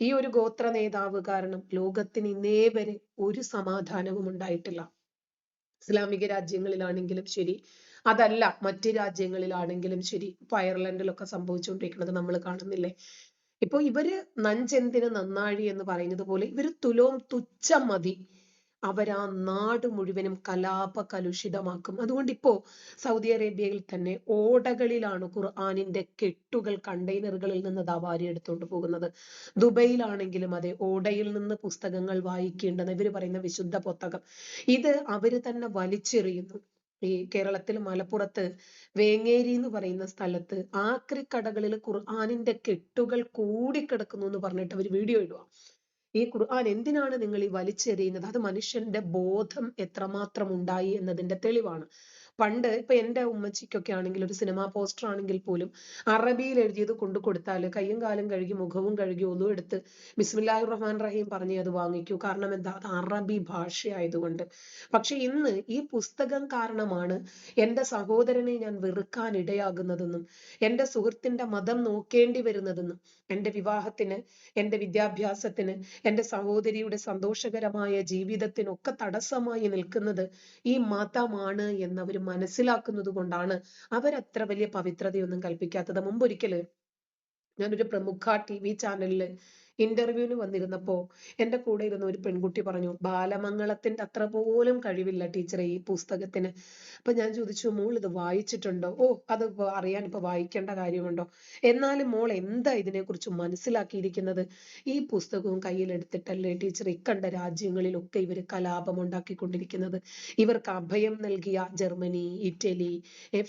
ഈ ഒരു ഗോത്ര നേതാവ് കാരണം ലോകത്തിന് ഇന്നേ വരെ ഒരു സമാധാനവും ഉണ്ടായിട്ടില്ല. ഇസ്ലാമിക രാജ്യങ്ങളിലാണെങ്കിലും ശരി അതല്ല മറ്റ് രാജ്യങ്ങളിലാണെങ്കിലും ശരി ഇപ്പൊ അയർലൻഡിലൊക്കെ സംഭവിച്ചുകൊണ്ടിരിക്കുന്നത് നമ്മൾ കാണുന്നില്ലേ? ഇപ്പൊ ഇവർ നഞ്ചെന്തിന് നന്നാഴി എന്ന് പറയുന്നത് പോലെ ഇവർ തുലോം തുച്ഛം മതി. അവരാ നാട് മുഴുവനും കലാപ കലുഷിതമാക്കും അതുകൊണ്ട് ഇപ്പോ സൗദി അറേബ്യയിൽ തന്നെ ഓടകളിലാണ് ഖുർആാനിന്റെ കെട്ടുകൾ കണ്ടെയ്നറുകളിൽ നിന്ന് ദാ വാരിയെടുത്തുകൊണ്ട് പോകുന്നത്. ദുബൈയിലാണെങ്കിലും അതെ ഓടയിൽ നിന്ന് പുസ്തകങ്ങൾ വായിക്കേണ്ടെന്ന് ഇവർ പറയുന്ന വിശുദ്ധ പുസ്തകം ഇത് അവർ തന്നെ വലിച്ചെറിയുന്നു. ഈ കേരളത്തിൽ മലപ്പുറത്ത് വേങ്ങേരി എന്ന് പറയുന്ന സ്ഥലത്ത് ആക്രിക്കടകളിൽ ഖുർആാനിന്റെ കെട്ടുകൾ കൂടിക്കിടക്കുന്നു എന്ന് പറഞ്ഞിട്ട് അവർ വീഡിയോ ഇടുക ഈ ഖുർആൻ എന്തിനാണ് നിങ്ങൾ ഈ വലിച്ചെറിയുന്നത്? അത് മനുഷ്യന്റെ ബോധം എത്രമാത്രം ഉണ്ടായി എന്നതിന്റെ തെളിവാണ്. പണ്ട് ഇപ്പൊ എന്റെ ഉമ്മച്ചിക്കൊക്കെ ആണെങ്കിൽ ഒരു സിനിമാ പോസ്റ്റർ ആണെങ്കിൽ പോലും അറബിയിൽ എഴുതിയത് കൊണ്ടു കൊടുത്താൽ കയ്യും കാലും കഴുകി മുഖവും കഴുകി ഒന്നും എടുത്ത് ബിസ്മില്ലാഹി റഹ്മാൻ റഹീം പറഞ്ഞ് അത് വാങ്ങിക്കൂ. കാരണം എന്താ? അത് അറബി ഭാഷയായതുകൊണ്ട്. പക്ഷെ ഇന്ന് ഈ പുസ്തകം കാരണമാണ് എന്റെ സഹോദരനെ ഞാൻ വെറുക്കാൻ ഇടയാകുന്നതെന്നും എന്റെ സുഹൃത്തിന്റെ മതം നോക്കേണ്ടി വരുന്നതെന്നും എന്റെ വിവാഹത്തിന് എന്റെ വിദ്യാഭ്യാസത്തിന് എന്റെ സഹോദരിയുടെ സന്തോഷകരമായ ജീവിതത്തിനൊക്കെ തടസ്സമായി നിൽക്കുന്നത് ഈ മതമാണ് എന്നവർ മനസ്സിലാക്കുന്നത് കൊണ്ടാണ് അവരത്ര വലിയ പവിത്രതയൊന്നും കൽപ്പിക്കാത്തത്. മുമ്പൊരിക്കൽ ഞാനൊരു പ്രമുഖ വി ചാനലിൽ ഇന്റർവ്യൂവിന് വന്നിരുന്നപ്പോൾ എന്റെ കൂടെ ഇരുന്ന ഒരു പെൺകുട്ടി പറഞ്ഞു ബാലമംഗളത്തിന്റെ അത്ര പോലും കഴിവില്ല ടീച്ചറെ ഈ പുസ്തകത്തിന്. അപ്പൊ ഞാൻ ചോദിച്ചു മോൾ ഇത് വായിച്ചിട്ടുണ്ടോ? ഓ അത് അറിയാൻ ഇപ്പൊ വായിക്കേണ്ട കാര്യമുണ്ടോ? എന്നാലും മോൾ എന്താ ഇതിനെക്കുറിച്ച് മനസ്സിലാക്കിയിരിക്കുന്നത്? ഈ പുസ്തകവും കയ്യിലെടുത്തിട്ടല്ലേ ടീച്ചർ ഇക്കണ്ട രാജ്യങ്ങളിലൊക്കെ ഇവർ കലാപം ഉണ്ടാക്കിക്കൊണ്ടിരിക്കുന്നത് ഇവർക്ക് അഭയം നൽകിയ ജർമ്മനി ഇറ്റലി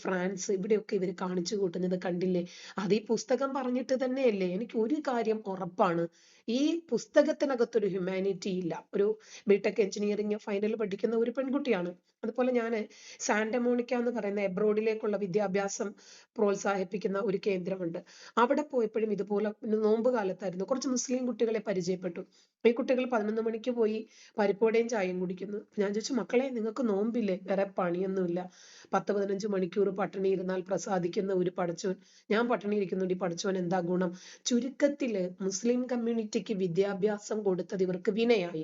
ഫ്രാൻസ് ഇവിടെയൊക്കെ ഇവർ കാണിച്ചു കൂട്ടുന്നത് കണ്ടില്ലേ? അത് ഈ പുസ്തകം പറഞ്ഞിട്ട് തന്നെയല്ലേ? എനിക്ക് ഒരു കാര്യം ഉറപ്പാണ്. ഈ പുസ്തകത്തിനകത്തൊരു ഹ്യൂമാനിറ്റി ഇല്ല. ഒരു ബിടെക് എഞ്ചിനീയറിംഗ് ഫൈനൽ പഠിക്കുന്ന ഒരു പെൺകുട്ടിയാണ്. അതുപോലെ ഞാൻ സാന്റമോണിക്ക എന്ന് പറയുന്ന എബ്രോഡിലേക്കുള്ള വിദ്യാഭ്യാസം പ്രോത്സാഹിപ്പിക്കുന്ന ഒരു കേന്ദ്രമുണ്ട്. അവിടെ പോയപ്പോഴും ഇതുപോലെ നോമ്പ് കാലത്തായിരുന്നു. കുറച്ച് മുസ്ലിം കുട്ടികളെ പരിചയപ്പെട്ടു. ഈ കുട്ടികൾ പതിനൊന്ന് മണിക്ക് പോയി പരിപ്പോടെയും ചായയും കുടിക്കുന്നു. ഞാൻ ചോദിച്ചു മക്കളെ നിങ്ങൾക്ക് നോമ്പില്ലേ? വേറെ പണിയൊന്നുമില്ല. പത്ത് പതിനഞ്ച് മണിക്കൂർ പട്ടിണി ഇരുന്നാൽ പ്രസാദിക്കുന്ന ഒരു പടച്ചോൻ ഞാൻ പട്ടിണി ഇരിക്കുന്നുണ്ട്. ഈ പടച്ചോൻ എന്താ ഗുണം? ചുരുക്കത്തിൽ മുസ്ലിം കമ്മ്യൂണിറ്റിക്ക് വിദ്യാഭ്യാസം കൊടുത്തത് ഇവർക്ക് വിനയായി.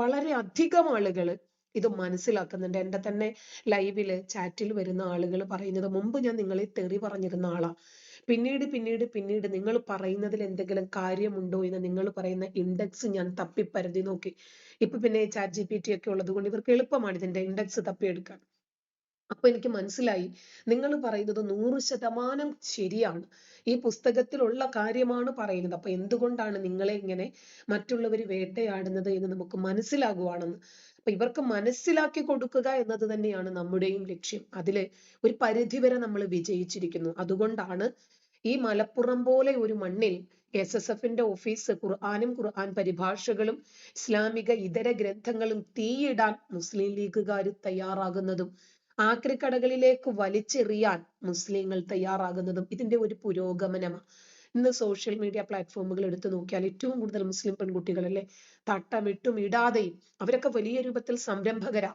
വളരെ അധികം ആളുകൾ ഇത് മനസ്സിലാക്കുന്നുണ്ട്. എന്റെ തന്നെ ലൈവിൽ ചാറ്റിൽ വരുന്ന ആളുകൾ പറയുന്നത് മുമ്പ് ഞാൻ നിങ്ങളെ തെറി പറഞ്ഞിരുന്ന ആളാ. പിന്നീട് പിന്നീട് പിന്നീട് നിങ്ങൾ പറയുന്നതിൽ എന്തെങ്കിലും കാര്യമുണ്ടോ എന്ന് നിങ്ങൾ പറയുന്ന ഇൻഡെക്സ് ഞാൻ തപ്പി പരതി നോക്കി. ഇപ്പൊ പിന്നെ ചാറ്റ് ജി പി ടി ഒക്കെ ഉള്ളത് കൊണ്ട് ഇവർക്ക് എളുപ്പമാണ് ഇതിന്റെ ഇൻഡെക്സ് തപ്പിയെടുക്കാൻ. അപ്പൊ എനിക്ക് മനസ്സിലായി. നിങ്ങൾ പറയുന്നത് നൂറ് ശതമാനം ശരിയാണ്. ഈ പുസ്തകത്തിലുള്ള കാര്യമാണ് പറയുന്നത്. അപ്പൊ എന്തുകൊണ്ടാണ് നിങ്ങളെ ഇങ്ങനെ മറ്റുള്ളവർ വേട്ടയാടുന്നത് എന്ന് നമുക്ക് മനസ്സിലാകുവാണെന്ന്. അപ്പൊ ഇവർക്ക് മനസ്സിലാക്കി കൊടുക്കുക എന്നത് തന്നെയാണ് നമ്മുടെയും ലക്ഷ്യം. അതിൽ ഒരു പരിധിവരെ നമ്മൾ വിജയിച്ചിരിക്കുന്നു. അതുകൊണ്ടാണ് ഈ മലപ്പുറം പോലെ ഒരു മണ്ണിൽ എസ് എസ് എഫിന്റെ ഓഫീസ് ഖുർആാനും ഖുർആൻ പരിഭാഷകളും ഇസ്ലാമിക ഇതര ഗ്രന്ഥങ്ങളും തീയിടാൻ മുസ്ലിം ലീഗുകാർ തയ്യാറാകുന്നതും ആക്രിക്കടകളിലേക്ക് വലിച്ചെറിയാൻ മുസ്ലിങ്ങൾ തയ്യാറാകുന്നതും ഇതിന്റെ ഒരു പുരോഗമനമാണ് ഇന്ന് സോഷ്യൽ മീഡിയ പ്ലാറ്റ്ഫോമുകൾ എടുത്തു നോക്കിയാൽ ഏറ്റവും കൂടുതൽ മുസ്ലിം പെൺകുട്ടികളല്ലേ? തട്ടമിട്ടും ഇടാതെയും അവരൊക്കെ വലിയ രൂപത്തിൽ സംരംഭകരാ.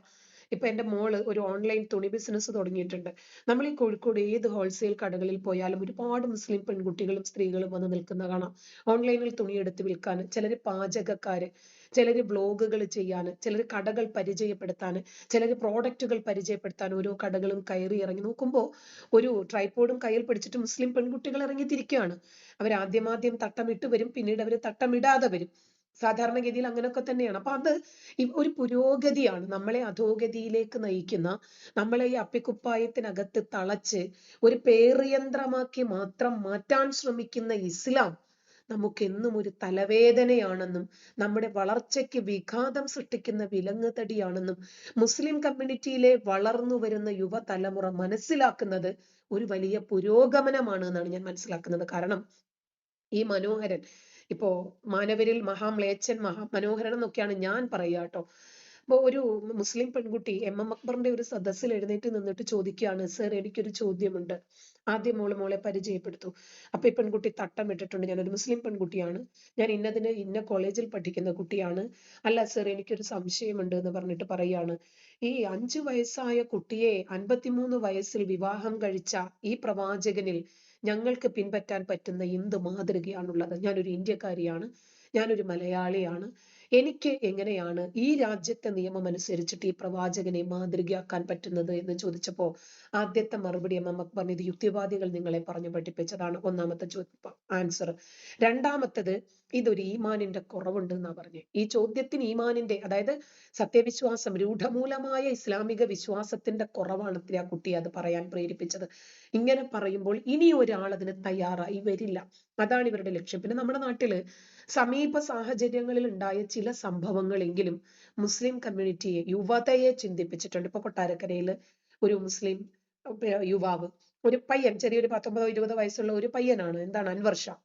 ഇപ്പൊ എന്റെ മോൾ ഒരു ഓൺലൈൻ തുണി ബിസിനസ് തുടങ്ങിയിട്ടുണ്ട്. നമ്മൾ ഈ കോഴിക്കോട് ഏത് ഹോൾസെയിൽ കടകളിൽ പോയാലും ഒരുപാട് മുസ്ലിം പെൺകുട്ടികളും സ്ത്രീകളും വന്ന് നിൽക്കുന്ന കാണാം. ഓൺലൈനിൽ തുണി എടുത്ത് വിൽക്കാൻ ചിലര് പാചകക്കാര് ചിലര് ബ്ലോഗുകൾ ചെയ്യാൻ ചിലർ കടകൾ പരിചയപ്പെടുത്താൻ ചിലർ പ്രോഡക്റ്റുകൾ പരിചയപ്പെടുത്താൻ ഓരോ കടകളും കയറി ഇറങ്ങി. നോക്കുമ്പോൾ ഒരു ട്രൈപോഡും കയ്യിൽ പിടിച്ചിട്ട് മുസ്ലിം പെൺകുട്ടികൾ ഇറങ്ങി തിരിക്കുകയാണ് അവർ ആദ്യമാദ്യം തട്ടമിട്ട് വരും പിന്നീട് അവർ തട്ടമിടാതെ വരും. സാധാരണഗതിയിൽ അങ്ങനെയൊക്കെ തന്നെയാണ്. അപ്പൊ അത് ഒരു പുരോഗതിയാണ്. നമ്മളെ അധോഗതിയിലേക്ക് നയിക്കുന്ന നമ്മളെ ഈ അപ്പിക്കുപ്പായത്തിനകത്ത് തളച്ച് ഒരു പേറിയന്ത്രമാക്കി മാത്രം മാറ്റാൻ ശ്രമിക്കുന്ന ഇസ്ലാം നമുക്കെന്നും ഒരു തലവേദനയാണെന്നും നമ്മുടെ വളർച്ചയ്ക്ക് വിഘാതം സൃഷ്ടിക്കുന്ന വിലങ്ങുതടിയാണെന്നും മുസ്ലിം കമ്മ്യൂണിറ്റിയിലെ വളർന്നു വരുന്ന യുവതലമുറ മനസ്സിലാക്കുന്നത് ഒരു വലിയ പുരോഗമനമാണ് എന്നാണ് ഞാൻ മനസ്സിലാക്കുന്നത്. കാരണം ഈ മനോഹരൻ ഇപ്പോ മാനവരിൽ മഹാമ്ലേച്ഛൻ മഹാമനോഹരൻ എന്നൊക്കെയാണ് ഞാൻ പറയുക കേട്ടോ. അപ്പൊ ഒരു മുസ്ലിം പെൺകുട്ടി എം എം അക്ബറിന്റെ ഒരു സദസ്സിൽ എഴുന്നേറ്റ് നിന്നിട്ട് ചോദിക്കുകയാണ് സർ എനിക്കൊരു ചോദ്യമുണ്ട്. ആദ്യം മോൾ മോളെ പരിചയപ്പെടുത്തു. അപ്പൊ ഈ പെൺകുട്ടി തട്ടം ഇട്ടിട്ടുണ്ട്. ഞാനൊരു മുസ്ലിം പെൺകുട്ടിയാണ്. ഞാൻ ഇന്നതിന് ഇന്ന കോളേജിൽ പഠിക്കുന്ന കുട്ടിയാണ്. അല്ല സർ എനിക്കൊരു സംശയമുണ്ട് എന്ന് പറഞ്ഞിട്ട് പറയാണ് ഈ അഞ്ചു വയസ്സായ കുട്ടിയെ അൻപത്തിമൂന്ന് വയസ്സിൽ വിവാഹം കഴിച്ച ഈ പ്രവാചകനിൽ ഞങ്ങൾക്ക് പിൻപറ്റാൻ പറ്റുന്ന എന്ത് മാതൃകയാണുള്ളത്. ഞാനൊരു ഇന്ത്യക്കാരിയാണ്. ഞാനൊരു മലയാളിയാണ്. എനിക്ക് എങ്ങനെയാണ് ഈ രാജ്യത്തെ നിയമം അനുസരിച്ചിട്ട് ഈ പ്രവാചകനെ മാതൃകയാക്കാൻ പറ്റുന്നത് എന്ന് ചോദിച്ചപ്പോൾ ആദ്യത്തെ മറുപടി എം എം അക്ബർ യുക്തിവാദികൾ നിങ്ങളെ പറഞ്ഞു പഠിപ്പിച്ചതാണ്. ഒന്നാമത്തെ ആൻസർ രണ്ടാമത്തത് ഇതൊരു ഈമാനിന്റെ കുറവുണ്ട് എന്നാ പറഞ്ഞു. ഈ ചോദ്യത്തിന് ഈമാനിന്റെ അതായത് സത്യവിശ്വാസം രൂഢമൂലമായ ഇസ്ലാമിക വിശ്വാസത്തിന്റെ കുറവാണ് ആ കുട്ടി അത് പറയാൻ പ്രേരിപ്പിച്ചത്. ഇങ്ങനെ പറയുമ്പോൾ ഇനി ഒരാൾ അതിന് തയ്യാറായി വരില്ല. അതാണ് ഇവരുടെ ലക്ഷ്യം. പിന്നെ നമ്മുടെ നാട്ടിൽ സമീപ സാഹചര്യങ്ങളിൽ ഉണ്ടായ ചില സംഭവങ്ങളെങ്കിലും മുസ്ലിം കമ്മ്യൂണിറ്റിയെ യുവതയെ ചിന്തിപ്പിച്ചിട്ടുണ്ട്. ഇപ്പൊ കൊട്ടാരക്കരയിൽ ഒരു മുസ്ലിം യുവാവ് ഒരു പയ്യൻ ചെറിയൊരു പത്തൊമ്പതോ ഇരുപതോ വയസ്സുള്ള ഒരു പയ്യനാണ്. എന്താണ്? അൻവർ ഷാ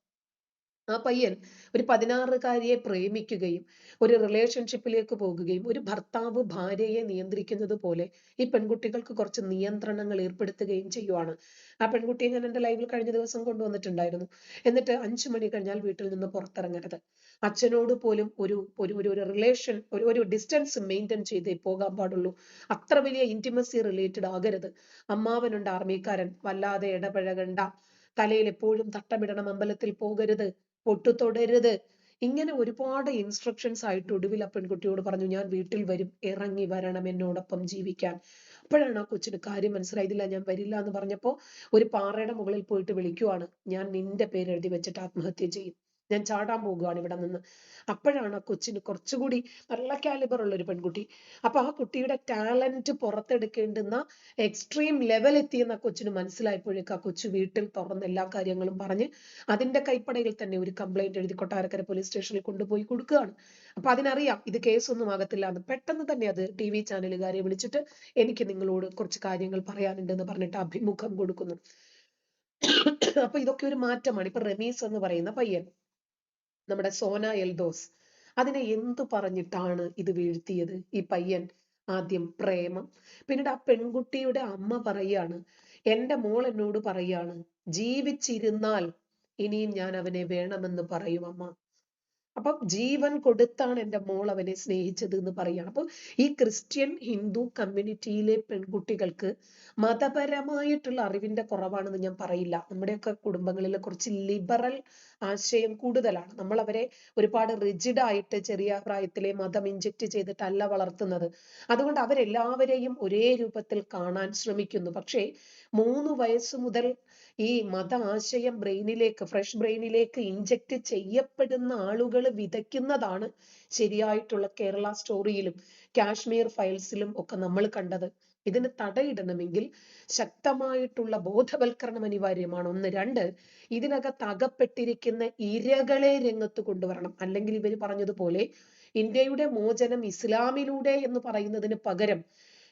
ആ പയ്യൻ ഒരു പതിനാറുകാരിയെ പ്രേമിക്കുകയും ഒരു റിലേഷൻഷിപ്പിലേക്ക് പോകുകയും ഒരു ഭർത്താവ് ഭാര്യയെ നിയന്ത്രിക്കുന്നത് പോലെ ഈ പെൺകുട്ടികൾക്ക് കുറച്ച് നിയന്ത്രണങ്ങൾ ഏർപ്പെടുത്തുകയും ചെയ്യുവാണ്. ആ പെൺകുട്ടിയെ ഞാൻ എന്റെ ലൈവിൽ കഴിഞ്ഞ ദിവസം കൊണ്ടുവന്നിട്ടുണ്ടായിരുന്നു. എന്നിട്ട് അഞ്ചു മണി കഴിഞ്ഞാൽ വീട്ടിൽ നിന്ന് പുറത്തിറങ്ങരുത്. അച്ഛനോട് പോലും ഒരു ഒരു ഒരു റിലേഷൻ ഒരു ഒരു ഡിസ്റ്റൻസ് മെയിന്റെയിൻ ചെയ്തേ പോകാൻ പാടുള്ളൂ. അത്ര വലിയ ഇന്റിമസി റിലേറ്റഡ് ആകരുത്. അമ്മാവനുണ്ട് ആർമിക്കാരൻ വല്ലാതെ ഇടപഴകണ്ട. തലയിൽ എപ്പോഴും തട്ടമിടണം അമ്പലത്തിൽ പോകരുത്. പൊട്ടു തൊടരുത് ഇങ്ങനെ ഒരുപാട് ഇൻസ്ട്രക്ഷൻസ് ആയിട്ട് ഒടുവിൽ ആ പെൺകുട്ടിയോട് പറഞ്ഞു ഞാൻ വീട്ടിൽ വരും ഇറങ്ങി വരണം എന്നോടൊപ്പം ജീവിക്കാൻ. അപ്പോഴാണ് ആ കൊച്ചിന് കാര്യം മനസ്സിലായതില്ല ഞാൻ വരില്ല എന്ന് പറഞ്ഞപ്പോ ഒരു പാറയുടെ മുകളിൽ പോയിട്ട് വിളിക്കുവാണ്. ഞാൻ നിന്റെ പേര് എഴുതി വെച്ചിട്ട് ആത്മഹത്യ ചെയ്യും. ഞാൻ ചാടാൻ പോകുകയാണ് ഇവിടെ നിന്ന്. അപ്പോഴാണ് ആ കൊച്ചിന് കുറച്ചുകൂടി നല്ല കാലിബർ ഉള്ള ഒരു പെൺകുട്ടി. അപ്പൊ ആ കുട്ടിയുടെ ടാലന്റ് പുറത്തെടുക്കേണ്ടുന്ന എക്സ്ട്രീം ലെവൽ എത്തിയെന്ന് ആ കൊച്ചിന് മനസ്സിലായപ്പോഴേക്ക് ആ കൊച്ചു വീട്ടിൽ തുറന്ന് എല്ലാ കാര്യങ്ങളും പറഞ്ഞ് അതിന്റെ കൈപ്പടയിൽ തന്നെ ഒരു കംപ്ലൈന്റ് എഴുതി കൊട്ടാരക്കര പോലീസ് സ്റ്റേഷനിൽ കൊണ്ടുപോയി കൊടുക്കുകയാണ്. അപ്പൊ അതിനറിയാം ഇത് കേസൊന്നും ആകത്തില്ല എന്ന്. പെട്ടെന്ന് തന്നെ അത് ടി വി ചാനലുകാരെ വിളിച്ചിട്ട് എനിക്ക് നിങ്ങളോട് കുറച്ച് കാര്യങ്ങൾ പറയാനുണ്ട് എന്ന് പറഞ്ഞിട്ട് അഭിമുഖം കൊടുക്കുന്നു. അപ്പൊ ഇതൊക്കെ ഒരു മാറ്റമാണ്. ഇപ്പൊ റമീസ് എന്ന് പറയുന്ന പയ്യൻ. നമ്മുടെ സോന എൽദോസ് അതിനെ എന്തു പറഞ്ഞിട്ടാണ് ഇത് വീഴ്ത്തിയത്? ഈ പയ്യൻ ആദ്യം പ്രേമം പിന്നീട് ആ പെൺകുട്ടിയുടെ അമ്മ പറയാണ് എന്റെ മോൾ എന്നോട് പറയാണ് ജീവിച്ചിരുന്നാൽ ഇനിയും ഞാൻ അവനെ വേണമെന്ന് പറയും അമ്മ. അപ്പം ജീവൻ കൊടുത്താണ് എന്റെ മോൾ അവനെ സ്നേഹിച്ചത് എന്ന് പറയുകയാണ് അപ്പം ഈ ക്രിസ്ത്യൻ ഹിന്ദു കമ്മ്യൂണിറ്റിയിലെ പെൺകുട്ടികൾക്ക് മതപരമായിട്ടുള്ള അറിവിന്റെ കുറവാണെന്ന് ഞാൻ പറയില്ല. നമ്മുടെയൊക്കെ കുടുംബങ്ങളിൽ കുറച്ച് ലിബറൽ ആശയം കൂടുതലാണ്. നമ്മൾ അവരെ ഒരുപാട് റിജിഡ് ആയിട്ട് ചെറിയ പ്രായത്തിലെ മതം ഇഞ്ചക്ട് ചെയ്തിട്ടല്ല വളർത്തുന്നത്. അതുകൊണ്ട് അവരെല്ലാവരെയും ഒരേ രൂപത്തിൽ കാണാൻ ശ്രമിക്കുന്നു. പക്ഷേ മൂന്ന് വയസ്സ് മുതൽ ഈ മത ആശയം ബ്രെയിനിലേക്ക് ഫ്രഷ് ബ്രെയിനിലേക്ക് ഇഞ്ചക്ട് ചെയ്യപ്പെടുന്ന ആളുകൾ വിതയ്ക്കുന്നതാണ് ശരിയായിട്ടുള്ള കേരള സ്റ്റോറിയിലും കാശ്മീർ ഫയൽസിലും ഒക്കെ നമ്മൾ കണ്ടത്. ഇതിന് തടയിടണമെങ്കിൽ ശക്തമായിട്ടുള്ള ബോധവൽക്കരണം അനിവാര്യമാണ്. ഒന്ന് രണ്ട് ഇതിനകത്ത് അകപ്പെട്ടിരിക്കുന്ന ഇരകളെ രംഗത്ത് കൊണ്ടുവരണം. അല്ലെങ്കിൽ ഇവർ പറഞ്ഞതുപോലെ ഇന്ത്യയുടെ മോചനം ഇസ്ലാമിലൂടെ എന്ന് പറയുന്നതിന് പകരം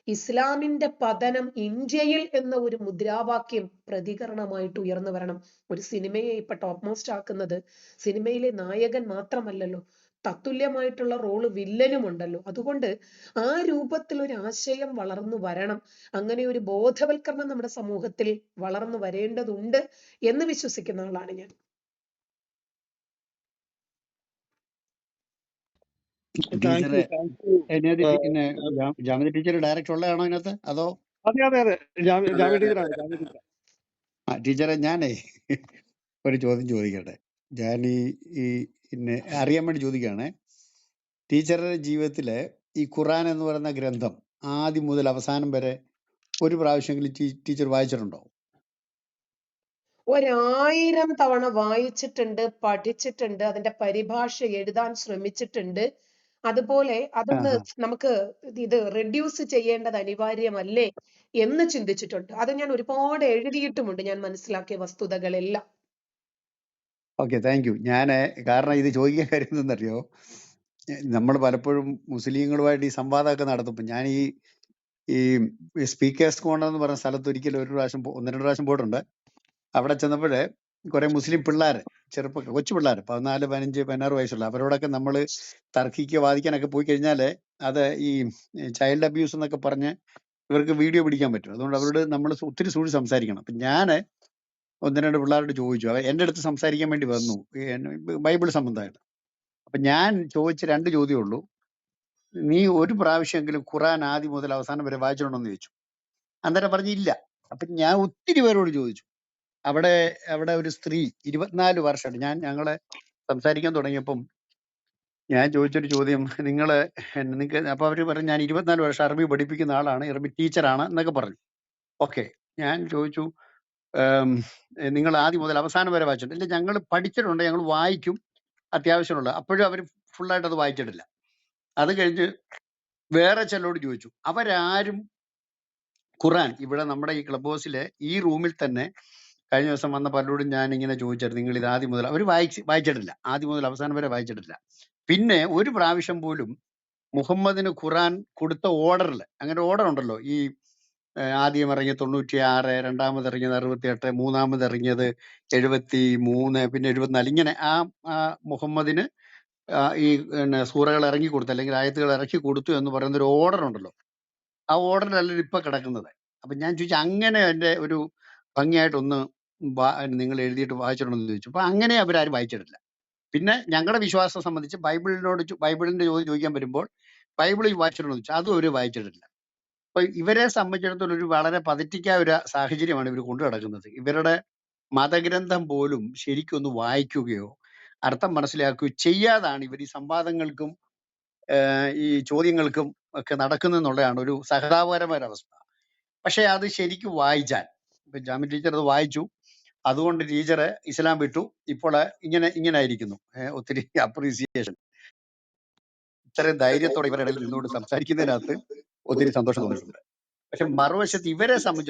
ഇസ്ലാമിന്റെ പതനം ഇന്ത്യയിൽ എന്ന ഒരു മുദ്രാവാക്യം പ്രതികരണമായിട്ട് ഉയർന്നു വരണം. ഒരു സിനിമയെ ഇപ്പൊ ടോപ്പ് മോസ്റ്റ് ആക്കുന്നത് സിനിമയിലെ നായകൻ മാത്രമല്ലല്ലോ തത്തുല്യമായിട്ടുള്ള റോൾ വില്ലനും ഉണ്ടല്ലോ. അതുകൊണ്ട് ആ രൂപത്തിൽ ഒരു ആശയം വളർന്നു വരണം. അങ്ങനെ ഒരു ബോധവൽക്കരണം നമ്മുടെ സമൂഹത്തിൽ വളർന്നു വരേണ്ടതുണ്ട് എന്ന് വിശ്വസിക്കുന്ന ആളാണ് ഞാൻ. ടീച്ചർ ഡയറക്റ്റ് ഉള്ളതാണോ അതിനകത്ത്? അതോ? അതെ അതെ അതെ. ജാമ്യ ജാമ്യ ടീച്ചറാണ് ജാമ്യ ടീച്ചർ. ആ ടീച്ചറെ ഞാനേ ഒരു ചോദ്യം ചോദിക്കട്ടെ. ഞാൻ ഈ ഈ പിന്നെ അറിയാൻ വേണ്ടി ചോദിക്കുകയാണ്. ടീച്ചറുടെ ജീവിതത്തിലെ ഈ ഖുറാൻ എന്ന് പറയുന്ന ഗ്രന്ഥം ആദ്യം മുതൽ അവസാനം വരെ ഒരു പ്രാവശ്യമെങ്കിലും ടീച്ചർ വായിച്ചിട്ടുണ്ടോ? ഒരായിരം തവണ വായിച്ചിട്ടുണ്ട് പഠിച്ചിട്ടുണ്ട് അതിന്റെ പരിഭാഷ എഴുതാൻ ശ്രമിച്ചിട്ടുണ്ട്. അതുപോലെ അതൊന്ന് നമുക്ക് ഇത് റെഡ്യൂസ് ചെയ്യേണ്ടത് അനിവാര്യമല്ലേ എന്ന് ചിന്തിച്ചിട്ടുണ്ട്. അത് ഞാൻ ഒരുപാട് എഴുതിയിട്ടുമുണ്ട് ഞാൻ മനസ്സിലാക്കിയ വസ്തുതകളെല്ലാം. ഓക്കെ താങ്ക് യു ഞാൻ കാരണം ഇത് ചോദിക്കാൻ കാര്യം എന്തെന്നറിയോ? നമ്മൾ പലപ്പോഴും മുസ്ലിങ്ങളുമായിട്ട് ഈ സംവാദമൊക്കെ നടത്തുമ്പോൾ ഞാൻ ഈ ഈ സ്പീക്കേഴ്സ് കോർണർ എന്ന് പറഞ്ഞ സ്ഥലത്ത് ഒരിക്കലും ഒരു പ്രാവശ്യം ഒന്ന് രണ്ട് പ്രാവശ്യം പോയിട്ടുണ്ട്. അവിടെ ചെന്നപ്പോഴേ കുറെ മുസ്ലിം പിള്ളേർ ചെറുപ്പ കൊച്ചു പിള്ളേർ പതിനാല് പതിനഞ്ച് പതിനാറ് വയസ്സുള്ള അവരോടൊക്കെ നമ്മൾ തർക്കിക്കുക വാദിക്കാനൊക്കെ പോയി കഴിഞ്ഞാൽ അത് ഈ ചൈൽഡ് അബ്യൂസ് എന്നൊക്കെ പറഞ്ഞ് ഇവർക്ക് വീഡിയോ പിടിക്കാൻ പറ്റും. അതുകൊണ്ട് അവരോട് നമ്മൾ ഒത്തിരി സൂക്ഷിച്ച് സംസാരിക്കണം. അപ്പം ഞാൻ ഒന്ന് രണ്ട് പിള്ളേരോട് ചോദിച്ചു. അവർ എന്റെ അടുത്ത് സംസാരിക്കാൻ വേണ്ടി വന്നു. ബൈബിൾ സംബന്ധമായിട്ട്. അപ്പം ഞാൻ ചോദിച്ച രണ്ട് ചോദ്യമേ ഉള്ളൂ. നീ ഒരു പ്രാവശ്യമെങ്കിലും ഖുറാൻ ആദ്യം മുതൽ അവസാനം വരെ വായിച്ചിട്ടുണ്ടോ എന്ന് ചോദിച്ചു. അന്നേരം പറഞ്ഞില്ല അപ്പൊ ഞാൻ ഒത്തിരി പേരോട് ചോദിച്ചു. അവിടെ അവിടെ ഒരു സ്ത്രീ ഇരുപത്തിനാല് വർഷമായിട്ട് ഞാൻ ഞങ്ങളെ സംസാരിക്കാൻ തുടങ്ങിയപ്പം ഞാൻ ചോദിച്ചൊരു ചോദ്യം നിങ്ങൾ നിങ്ങൾക്ക് അപ്പൊ അവർ പറഞ്ഞു ഞാൻ ഇരുപത്തിനാല് വർഷം അറബി പഠിപ്പിക്കുന്ന ആളാണ് അറബി ടീച്ചറാണ് എന്നൊക്കെ പറഞ്ഞു. ഓക്കെ. ഞാൻ ചോദിച്ചു നിങ്ങൾ ആദ്യം മുതൽ അവസാനം വരെ വായിച്ചിട്ടുണ്ട്. ഞങ്ങൾ പഠിച്ചിട്ടുണ്ട് ഞങ്ങൾ വായിക്കും അത്യാവശ്യമുള്ള അപ്പോഴും അവർ ഫുള്ളായിട്ട് അത് വായിച്ചിട്ടില്ല. അത് കഴിഞ്ഞ് വേറെ ചിലരോട് ചോദിച്ചു അവരാരും ഖുറാൻ ഇവിടെ നമ്മുടെ ഈ ക്ലബ് ഹൗസിലെ ഈ റൂമിൽ തന്നെ കഴിഞ്ഞ ദിവസം വന്ന പലരോടും ഞാൻ ഇങ്ങനെ ചോദിച്ചായിരുന്നു നിങ്ങൾ ഇത് ആദ്യം മുതൽ അവർ വായിച്ച് വായിച്ചിട്ടില്ല. ആദ്യം മുതൽ അവസാനം വരെ വായിച്ചിട്ടില്ല. പിന്നെ ഒരു പ്രാവശ്യം പോലും മുഹമ്മദിന് ഖുറാൻ കൊടുത്ത ഓർഡറിൽ അങ്ങനെ ഓർഡർ ഉണ്ടല്ലോ ഈ ആദ്യം ഇറങ്ങിയ തൊണ്ണൂറ്റി ആറ് രണ്ടാമത് ഇറങ്ങിയത് അറുപത്തി എട്ട് മൂന്നാമത് ഇറങ്ങിയത് എഴുപത്തി മൂന്ന് പിന്നെ എഴുപത്തിനാല് ഇങ്ങനെ ആ മുഹമ്മദിന് ഈ പിന്നെ സൂറകൾ ഇറങ്ങി കൊടുത്തു അല്ലെങ്കിൽ ആയത്തുകൾ ഇറക്കി കൊടുത്തു എന്ന് പറയുന്ന ഒരു ഓർഡർ ഉണ്ടല്ലോ. ആ ഓർഡറിലല്ല ഇപ്പൊ കിടക്കുന്നത്. അപ്പൊ ഞാൻ ചോദിച്ചു അങ്ങനെ എന്റെ ഒരു ഭംഗിയായിട്ടൊന്ന് നിങ്ങൾ എഴുതിയിട്ട് വായിച്ചിട്ടുണ്ടെന്ന് ചോദിച്ചു. അപ്പൊ അങ്ങനെ അവരാരും വായിച്ചിട്ടില്ല. പിന്നെ ഞങ്ങളുടെ വിശ്വാസം സംബന്ധിച്ച് ബൈബിളിനോട് ബൈബിളിന്റെ ചോദ്യം ചോദിക്കാൻ വരുമ്പോൾ ബൈബിളിൽ വായിച്ചിട്ടുണ്ടെന്ന് ചോദിച്ചു അതും അവർ വായിച്ചിട്ടില്ല. അപ്പൊ ഇവരെ സംബന്ധിച്ചിടത്തോളം ഒരു വളരെ പതറ്റിക്കായ ഒരു സാഹചര്യമാണ് ഇവർ കൊണ്ടു നടക്കുന്നത്. ഇവരുടെ മതഗ്രന്ഥം പോലും ശരിക്കൊന്ന് വായിക്കുകയോ അർത്ഥം മനസ്സിലാക്കുകയോ ചെയ്യാതാണ് ഇവർ ഈ സംവാദങ്ങൾക്കും ഈ ചോദ്യങ്ങൾക്കും ഒക്കെ നടക്കുന്നെന്നുള്ളതാണ് ഒരു സഹതാപകരമായ ഒരു അവസ്ഥ. പക്ഷെ അത് ശരിക്കും വായിച്ചാൽ ഇപ്പൊ ജാമ്യ ടീച്ചർ അത് വായിച്ചു. അതുകൊണ്ട് ടീച്ചറെ ഇസ്ലാം വിട്ടു. ഇപ്പോൾ ഇങ്ങനെ ഇങ്ങനെ ആയിരിക്കുന്നു. ഒത്തിരി അപ്രീസിയേഷൻ ഇത്രയും ധൈര്യത്തോടെ ഇവരുടെ ഇടയിൽ നിന്നുകൊണ്ട് സംസാരിക്കുന്നതിനകത്ത് ഒത്തിരി സന്തോഷം തോന്നിയിട്ടുണ്ട്. പക്ഷെ മറുവശത്ത് ഇവരെ സംബന്ധിച്ച്